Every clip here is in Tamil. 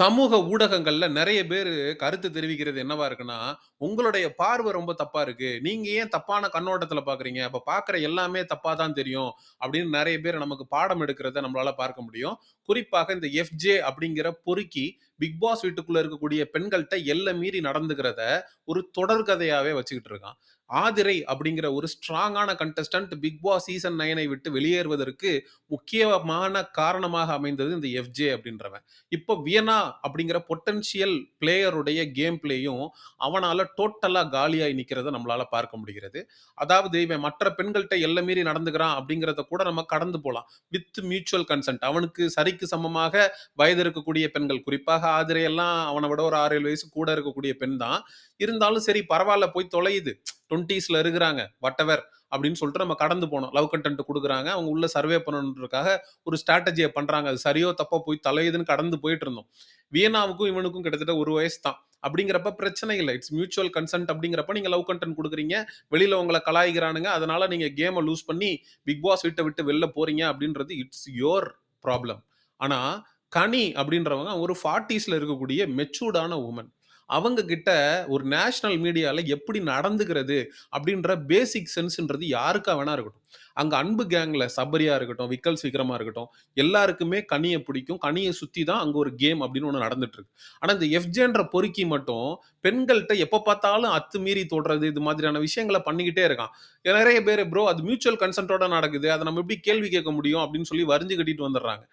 சமூக ஊடகங்கள்ல நிறைய பேரு கருத்து தெரிவிக்கிறது என்னவா இருக்குன்னா, "உங்களுடைய பார்வை ரொம்ப தப்பா இருக்கு. நீங்க ஏன் தப்பான கண்ணோட்டத்துல பார்க்குறீங்க? அப்ப பார்க்குற எல்லாமே தப்பா தான் தெரியும்." அப்படின்னு நிறைய பேர் நமக்கு பாடம் எடுக்கிறத நம்மளால பார்க்க முடியும். குறிப்பாக இந்த எஃப்ஜே அப்படிங்கிற பொறுக்கி, பிக் பாஸ் வீட்டுக்குள்ள இருக்கக்கூடிய பெண்கள்ட்ட எல்லை மீறி நடந்துக்கிறத ஒரு தொடர்கதையாவே வச்சுக்கிட்டு இருக்கான். ஆதிரை அப்படிங்கிற ஒரு ஸ்ட்ராங்கான கண்டஸ்டன்ட் பிக் பாஸ் சீசன் நைனை விட்டு வெளியேறுவதற்கு முக்கியமான காரணமாக அமைந்தது இந்த எஃப்ஜே அப்படின்றவன். இப்போ வியனா அப்படிங்கிற பொட்டன்ஷியல் பிளேயருடைய கேம் பிளேயும் அவனால் டோட்டலாக காலியாகி நிற்கிறத நம்மளால் பார்க்க முடிகிறது. அதாவது இவன் மற்ற பெண்கள்கிட்ட எல்லை மீறி நடந்துக்கிறான் அப்படிங்கிறத கூட நம்ம கடந்து போகலாம் வித் மியூச்சுவல் கன்சென்ட். அவனுக்கு சரிக்கு சமமாக வயது இருக்கக்கூடிய பெண்கள், குறிப்பாக ஆதிரையெல்லாம் அவனை விட ஒரு 6, 7 வயசு கூட இருக்கக்கூடிய பெண் தான். இருந்தாலும் சரி பரவாயில்ல போய் தொலையுது. 20ஸ்ல இருக்கிறாங்க. வட்டவர் அப்படின்னு சொல்லிட்டு நம்ம கடந்து போனோம். லவ் கண்டென்ட் கொடுக்குறாங்க அவங்க உள்ள சர்வே பண்ணணுன்றதுக்காக ஒரு ஸ்ட்ராட்டஜியை பண்ணுறாங்க அது சரியோ தப்போ போய் தலையுதுன்னு கடந்து போயிட்டு இருந்தோம். வியனாவுக்கும் இவனுக்கும் கிட்டத்தட்ட ஒரு வயசு தான். அப்படிங்கிறப்ப பிரச்சனை இல்லை இட்ஸ் மியூச்சுவல் கன்சென்ட் அப்படிங்கிறப்ப நீங்கள் லவ் கண்டென்ட் கொடுக்குறீங்க வெளியில் உங்களை கலாய்க்கிறானுங்க. அதனால நீங்கள் கேமை லூஸ் பண்ணி பிக் பாஸ் வீட்டை விட்டு வெளில போறீங்க அப்படின்றது இட்ஸ் யோர் ப்ராப்ளம். ஆனால் கனி அப்படின்றவங்க ஒரு 40ஸ்ல இருக்கக்கூடிய மெச்சூர்டான உமன் அவங்க கிட்ட ஒரு நேஷனல் மீடியால எப்படி நடந்துக்கிறது அப்படின்ற பேசிக் சென்ஸ்ன்றது யாருக்கா வேணா இருக்கட்டும். அங்க அன்பு கேங்ல சபரியா இருக்கட்டும், விக்கல்ஸ் விக்ரமா இருக்கட்டும், எல்லாருக்குமே கனியை பிடிக்கும். கனியை சுத்தி தான் அங்க ஒரு கேம் அப்படின்னு ஒண்ணு நடந்துட்டு இருக்கு. ஆனா இந்த எஃப்ஜேன்ற பொறுக்கி மட்டும் பெண்கள்கிட்ட எப்ப பார்த்தாலும் அத்து மீறி தொடுறது, இது மாதிரியான விஷயங்கள பண்ணிக்கிட்டே இருக்கான். நிறைய பேர் ப்ரோ அது மியூச்சுவல் கன்சென்ட்டோட நடக்குது. அதை நம்ம எப்படி கேள்வி கேட்க முடியும் அப்படின்னு சொல்லி வரிஞ்சு கட்டிட்டு வந்துடுறாங்க.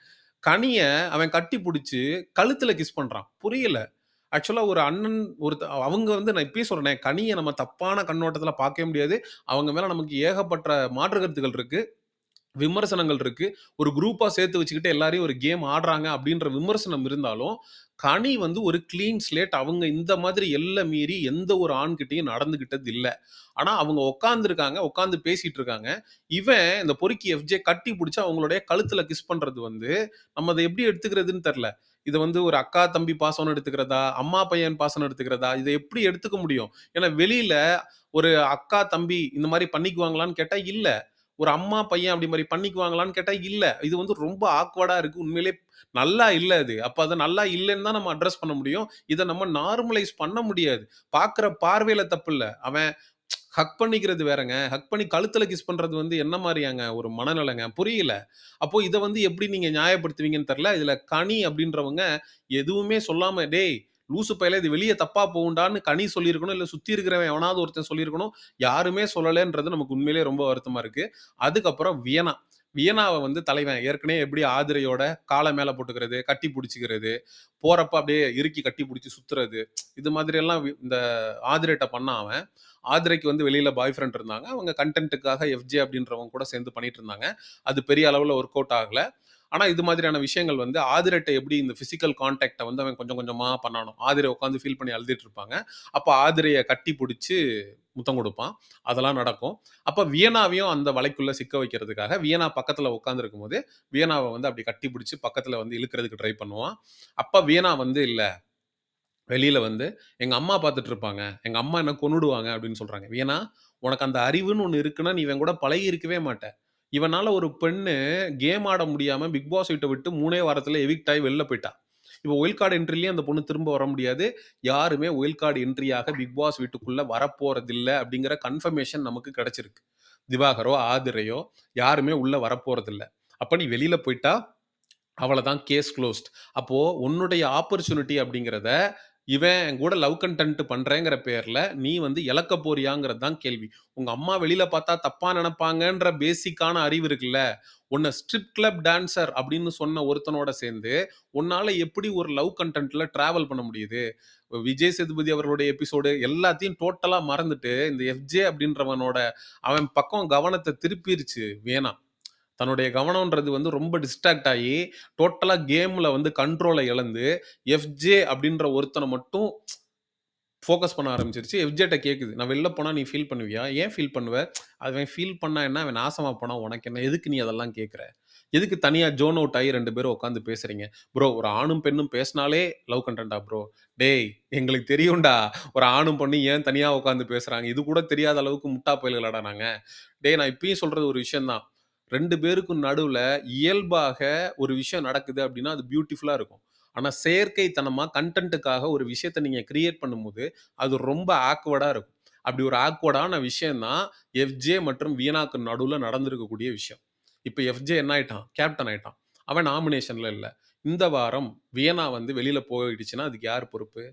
கனியை அவன் கட்டி பிடிச்சி கழுத்துல கிஸ் பண்றான். புரியல. ஆக்சுவலா ஒரு அண்ணன் ஒரு அவங்க வந்து நான் இப்பயே சொல்கிறேன் கனிய நம்ம தப்பான கண்ணோட்டத்துல பார்க்கவே முடியாது. அவங்க மேல நமக்கு ஏகப்பட்ட மாற்று கருத்துக்கள் இருக்கு. விமர்சனங்கள் இருக்கு. ஒரு குரூப்பா சேர்த்து வச்சுக்கிட்டு எல்லாரையும் ஒரு கேம் ஆடுறாங்க அப்படின்ற விமர்சனம் இருந்தாலும், கனி வந்து ஒரு கிளீன் ஸ்லேட். அவங்க இந்த மாதிரி எல்லை மீறி எந்த ஒரு ஆண்கிட்டயும் நடந்துகிட்டது இல்ல. ஆனா அவங்க உட்காந்துருக்காங்க உட்கார்ந்து பேசிட்டு இருக்காங்க. இவன் இந்த பொறுக்கி எஃப்ஜே கட்டி புடிச்சு அவங்களுடைய கழுத்துல கிஸ் பண்றது வந்து, நம்ம அத எப்படி எடுத்துக்கிறதுன்னு தெரியல. இதை வந்து ஒரு அக்கா, தம்பி பாசம்ன்னு எடுத்துக்கிறதா? அம்மா, பையன் பாசனம் எடுத்துக்கிறதா? இதை எப்படி எடுத்துக்க முடியும்? ஏன்னா வெளியில ஒரு அக்கா, தம்பி இந்த மாதிரி பண்ணிக்குவாங்களான்னு கேட்டா இல்ல. ஒரு அம்மா, பையன் அப்படி மாதிரி பண்ணிக்குவாங்களான்னு கேட்டா இல்ல. இது வந்து ரொம்ப ஆக்வர்டா இருக்கு. உண்மையிலே நல்லா இல்லை அது. அப்போ அது நல்லா இல்லைன்னு தான் நம்ம அட்ரஸ் பண்ண முடியும். இதை நம்ம நார்மலைஸ் பண்ண முடியாது. பார்க்குற பார்வையில் தப்பு இல்லை அவன் ஹக் பண்ணிக்கிறது வேறங்க. ஹக் பண்ணி கழுத்துல கிஸ் பண்றது வந்து என்ன மாதிரியாங்க ஒரு மனநலங்க? புரியல. அப்போ இதை வந்து எப்படி நீங்க நியாயப்படுத்துவீங்கன்னு தெரில இதுல கனி அப்படின்றவங்க எதுவுமே சொல்லாம, "டேய் லூசு பயலே இது வெளியே தப்பா போகும்டான்னு" கனி சொல்லியிருக்கணும். இல்லை சுத்தி இருக்கிறவன் எவனாவது ஒருத்தன் சொல்லியிருக்கணும். யாருமே சொல்லலைன்றது நமக்கு உண்மையிலேயே ரொம்ப வருத்தமா இருக்கு. அதுக்கப்புறம் வியனா வியனாவை வந்து தலைவன் ஏற்கனவே எப்படி ஆதிரையோட காலை மேலே போட்டுக்கிறது, கட்டி பிடிச்சிக்கிறது போகிறப்ப அப்படியே இறுக்கி கட்டி பிடிச்சி சுத்துறது, இது மாதிரி எல்லாம் வி இந்த ஆதிரைட்ட பண்ணான் அவன். ஆதிரைக்கு வந்து வெளியில் பாய் ஃப்ரெண்ட் இருந்தாங்க. அவங்க கன்டென்ட்‌டுக்காக எஃப்ஜே அப்படின்றவங்க கூட சேர்ந்து பண்ணிட்டு இருந்தாங்க. அது பெரிய அளவில் ஒர்க் அவுட் ஆகல. ஆனால் இது மாதிரியான விஷயங்கள் வந்து ஆதிரட்டை எப்படி இந்த ஃபிசிக்கல் கான்டாக்ட்ட வந்து அவன் கொஞ்சம் கொஞ்சமாக பண்ணணும் ஆதிரை உட்காந்து ஃபீல் பண்ணி அழுதுட்டு இருப்பாங்க. அப்போ ஆதிரையை கட்டி பிடிச்சி முத்தம் கொடுப்பான் அதெல்லாம் நடக்கும். அப்போ வியனாவையும் அந்த வலைக்குள்ளே சிக்க வைக்கிறதுக்காக வியனா பக்கத்தில் உட்காந்துருக்கும் போது வியனாவை வந்து அப்படி கட்டி பிடிச்சி பக்கத்தில் வந்து இழுக்கிறதுக்கு ட்ரை பண்ணுவான். அப்போ வியனா வந்து இல்லை வெளியில் வந்து எங்கள் அம்மா பார்த்துட்டு இருப்பாங்க. எங்கள் அம்மா என்ன கொண்டுடுவாங்க அப்படின்னு சொல்கிறாங்க ஏன்னா உனக்கு அந்த அறிவுன்னு ஒன்று இருக்குன்னா, நீ இவன் கூட பழகி இருக்கவே மாட்டேன் இவனால ஒரு பெண்ணு கேம் ஆட முடியாம பிக் பாஸ் வீட்டை விட்டு மூணே வாரத்துல எவிக்ட் ஆகி வெளில போயிட்டா. இப்போ ஒயில் கார்டு என்ட்ரிலயும் அந்த பொண்ணு திரும்ப வர முடியாது. யாருமே ஒயில் கார்டு என்ட்ரியாக பிக் பாஸ் வீட்டுக்குள்ள வரப்போறதில்லை அப்படிங்கிற கன்ஃபர்மேஷன் நமக்கு கிடைச்சிருக்கு. திவாகரோ, ஆதிரையோ யாருமே உள்ள வரப்போறதில்ல. அப்ப நீ வெளியில போயிட்டா, அவ்வளோதான் கேஸ் க்ளோஸ்ட் அப்போது உன்னுடைய ஆப்பர்ச்சுனிட்டி அப்படிங்கிறத இவன் என் கூட லவ் கண்டென்ட் பண்றேங்கிற பேர்ல நீ வந்து இழக்க போறியாங்கிறது தான் கேள்வி. உங்க அம்மா வெளியில பார்த்தா தப்பா நினைப்பாங்கன்ற பேசிக்கான அறிவு இருக்குல்ல. உன்னை ஸ்ட்ரிப் கிளப் டான்சர் அப்படின்னு சொன்ன ஒருத்தனோட சேர்ந்து, உன்னால எப்படி ஒரு லவ் கண்டென்ட்ல டிராவல் பண்ண முடியுது? விஜய் சேதுபதி அவர்களுடைய எபிசோடு எல்லாத்தையும் டோட்டலா மறந்துட்டு, இந்த எஃப்ஜே அப்படின்றவனோட அவன் பக்கம் கவனத்தை திருப்பிருச்சு வேணாம் தன்னுடைய கவனம்ன்றது வந்து ரொம்ப டிஸ்ட்ராக்ட் ஆகி டோட்டலா கேம்ல வந்து கண்ட்ரோலை இழந்து, எஃப்ஜே அப்படின்ற ஒருத்தனை மட்டும் ஃபோக்கஸ் பண்ண ஆரம்பிச்சிருச்சு. எஃப்ஜேட்ட கேட்குது. "நான் வெளில போனால் நீ ஃபீல் பண்ணுவியா? ஏன் ஃபீல் பண்ணுவ? அவன் ஃபீல் பண்ணா என்ன? அவன் நாசமாக போனால் உனக்கு என்ன? எதுக்கு நீ அதெல்லாம் கேட்குற? எதுக்கு தனியாக ஜோன் அவுட் ஆகி ரெண்டு பேரும் உட்காந்து பேசுறீங்க?" "ப்ரோ ஒரு ஆணும், பெண்ணும் பேசினாலே லவ் கண்டா ப்ரோ?" "டேய் எங்களுக்கு தெரியும்டா. ஒரு ஆணும், பொண்ணு ஏன் தனியாக உட்காந்து பேசுகிறாங்க இது கூட தெரியாத அளவுக்கு முட்டா பயலுகளாடா நாங்கள் டேய் நான் இப்பயும் சொல்கிறது ஒரு விஷயம்தான் ரெண்டு பேருக்கும் நடுவில் இயல்பாக ஒரு விஷயம் நடக்குது அப்படின்னா, அது பியூட்டிஃபுல்லாக இருக்கும். ஆனால் செயற்கைத்தனமாக கன்டென்ட்டுக்காக ஒரு விஷயத்தை நீங்கள் கிரியேட் பண்ணும்போது, அது ரொம்ப ஆக்வர்டாக இருக்கும். அப்படி ஒரு ஆக்வர்டான விஷயம் தான் எஃப்ஜே மற்றும் வீணாக்கு நடுவில் நடந்திருக்கக்கூடிய விஷயம். இப்போ எஃப்ஜே என்ன ஆயிட்டான்? கேப்டன் ஆயிட்டான். அவன் நாமினேஷனில் இல்லை இந்த வாரம் வியனா வந்து வெளியில் போயிடுச்சுன்னா, அதுக்கு யார் பொறுப்பு?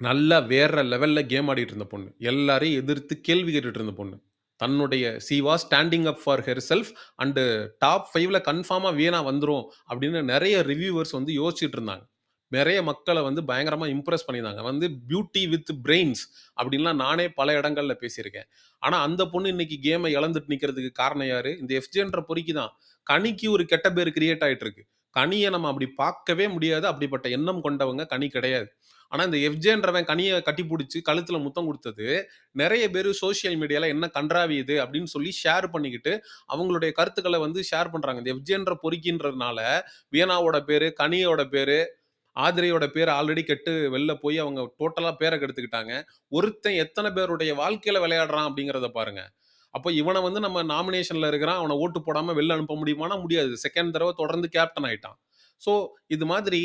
நல்லா வேற லெவலில் கேம் ஆடிட்டு இருந்த பொண்ணு. எல்லாரையும் எதிர்த்து கேள்வி கேட்டுட்டு இருந்த பொண்ணு. தன்னுடைய she was standing up for herself and top ஃபைவ்ல கன்ஃபார்மாக வீணா வந்துடும் அப்படின்னு நிறைய ரிவ்யூவர்ஸ் வந்து யோசிச்சுட்டு இருந்தாங்க. நிறைய மக்களை வந்து பயங்கரமாக இம்ப்ரெஸ் பண்ணியிருந்தாங்க. வந்து பியூட்டி வித் பிரெயின்ஸ் அப்படின்லாம் நானே பல இடங்களில் பேசியிருக்கேன். ஆனால் அந்த பொண்ணு இன்னைக்கு கேமை இழந்துட்டு நிற்கிறதுக்கு காரணம் யாரு? இந்த எஃப்ஜேன்ற பொறிக்கு தான். கனிக்கு ஒரு கெட்ட பேர் கிரியேட் ஆகிட்டு இருக்கு. கனியை நம்ம அப்படி பார்க்கவே முடியாது. அப்படிப்பட்ட எண்ணம் கொண்டவங்க கனி கிடையாது. ஆனால் இந்த எஃப்ஜேன்றவன் கனியை கட்டி பிடிச்சி கழுத்தில் முத்தம் கொடுத்தது நிறைய பேர் சோசியல் மீடியாவில் என்ன கண்டறாவியது அப்படின்னு சொல்லி ஷேர் பண்ணிக்கிட்டு, அவங்களுடைய கருத்துக்களை வந்து ஷேர் பண்ணுறாங்க இந்த எஃப்ஜேன்ற பொறுக்கின்றதுனால வியனாவோட பேர் கனியோட பேர் ஆதிரையோட பேர் ஆல்ரெடி கெட்டு வெளில போய் அவங்க டோட்டலாக பேரை கெடுத்துக்கிட்டாங்க. ஒருத்தன் எத்தனை பேருடைய வாழ்க்கையில் விளையாடுறான் அப்படிங்கிறத பாருங்க. அப்போ இவனை வந்து நம்ம நாமினேஷனில் இருக்கிறான். அவனை ஓட்டு போடாமல் வெளில அனுப்ப முடியுமானா முடியாது. செகண்ட் தடவை தொடர்ந்து கேப்டன் ஆயிட்டான். ஸோ இது மாதிரி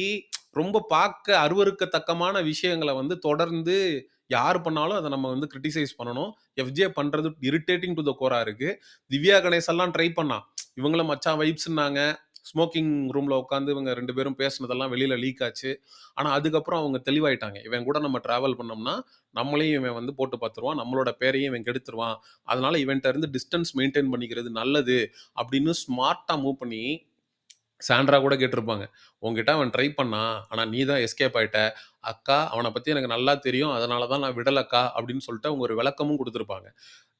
ரொம்ப பார்க்க அருவருக்கத்தக்கமான விஷயங்களை வந்து தொடர்ந்து யார் பண்ணாலும் அதை நம்ம வந்து கிரிட்டிசைஸ் பண்ணணும். எஃப்ஜே பண்ணுறது இரிட்டேட்டிங் டு த கோரா இருக்கு. திவ்யா கணேசன்லாம் ட்ரை பண்ணா. இவங்களும் மச்சான் வைப்ஸ்ன்னாங்க. ஸ்மோக்கிங் ரூமில் உட்காந்து இவங்க ரெண்டு பேரும் பேசினதெல்லாம் வெளியில் லீக் ஆச்சு. ஆனால் அதுக்கப்புறம் அவங்க தெளிவாயிட்டாங்க. இவன் கூட நம்ம ட்ராவல் பண்ணோம்னா, நம்மளையும் இவன் வந்து போட்டு பார்த்துருவான். நம்மளோட பேரையும் இவன் கெடுத்துருவான். அதனால இவன்கிட்ட இருந்து டிஸ்டன்ஸ் மெயின்டைன் பண்ணிக்கிறது நல்லது அப்படின்னு ஸ்மார்ட்டாக மூவ் பண்ணி சாண்ட்ரா கூட கேட்டிருப்பாங்க. உங்ககிட்ட அவன் ட்ரை பண்ணான். ஆனால் நீ தான் எஸ்கேப் ஆயிட்ட. அக்கா அவனை பற்றி எனக்கு நல்லா தெரியும். அதனால தான் நான் விடலக்கா அப்படின்னு சொல்லிட்டு அவங்க ஒரு விளக்கமும் கொடுத்துருப்பாங்க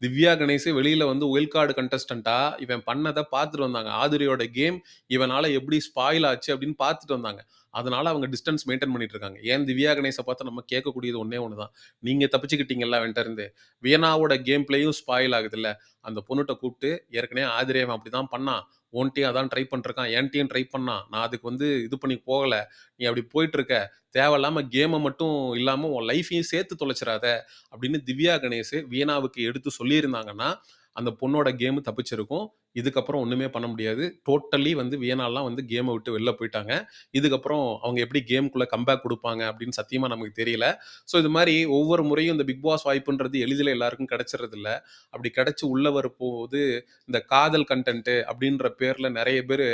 திவ்யா கணேஷ் வெளியில் வந்து ஒயில் கார்டு கண்டஸ்டண்ட்டாக இவன் பண்ணதை பார்த்துட்டு வந்தாங்க. ஆதிரியோட கேம் இவனால் எப்படி ஸ்பாயில் ஆச்சு அப்படின்னு பார்த்துட்டு வந்தாங்க. அதனால அவங்க டிஸ்டன்ஸ் மெயின்டெயின் பண்ணிட்டு இருக்காங்க. ஏன் திவ்யா கணேஷை பார்த்து நம்ம கேட்கக்கூடியது ஒன்றே ஒன்று தான். நீங்கள் தப்பிச்சுக்கிட்டீங்கல்ல அவன்ட்ட இருந்து. வியனாவோட கேம் பிளேயும் ஸ்பாயில் ஆகுதுல்ல. அந்த பொண்ணுகிட்ட கூப்பிட்டு ஏற்கனவே ஆதிரியவன் அவன் அப்படிதான் பண்ணான். உன்ட்டயும் அதான் ட்ரை பண்ணிருக்கான் என்ட்டையும் ட்ரை பண்ணான். நான் அதுக்கு வந்து இது பண்ணி போகலை நீ அப்படி போயிட்டுருக்க தேவையில்லாமல் கேமை மட்டும் இல்லாமல் உன் லைஃப்பையும் சேர்த்து தொலைச்சிடாத அப்படின்னு திவ்யா கணேஷ் வீணாவுக்கு எடுத்து சொல்லியிருந்தாங்கன்னா, அந்த பொண்ணோட கேமு தப்பிச்சிருக்கும். இதுக்கப்புறம் ஒன்றுமே பண்ண முடியாது. டோட்டலி வந்து வியனாலாம் வந்து கேமை விட்டு வெளில போயிட்டாங்க. இதுக்கப்புறம் அவங்க எப்படி கேம்குள்ளே கம்பேக் கொடுப்பாங்க அப்படின்னு சத்தியமாக நமக்கு தெரியல. ஸோ இது மாதிரி ஒவ்வொரு முறையும் இந்த பிக் பாஸ் வாய்ப்புன்றது எளிதில் எல்லாருக்கும் கிடைச்சிறதில்ல. அப்படி கிடைச்சு உள்ள வரும்போது இந்த காதல் கண்டென்ட்டு அப்படின்ற பேரில் நிறைய பேர்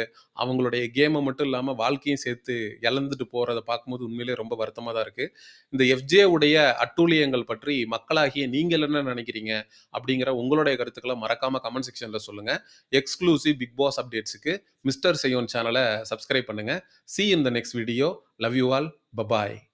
அவங்களுடைய கேமை மட்டும் இல்லாமல் வாழ்க்கையும் சேர்த்து இழந்துட்டு போகிறத பார்க்கும்போது உண்மையிலேயே ரொம்ப வருத்தமாக தான் இருக்குது இந்த எஃப்ஜே உடைய அட்டூழியங்கள் பற்றி மக்களாகிய நீங்கள் என்ன நினைக்கிறீங்க? அப்படிங்கிற உங்களுடைய கருத்துக்களை மறக்காமல் கமெண்ட் செக்ஷனில் சொல்லுங்கள் எக்ஸ்க்ளூசிவ் பிக் பாஸ் அப்டேட்ஸுக்கு மிஸ்டர் செய்யோன் சேனலை சப்ஸ்கிரைப் பண்ணுங்கள் see in the next video. Love you all. Bye bye.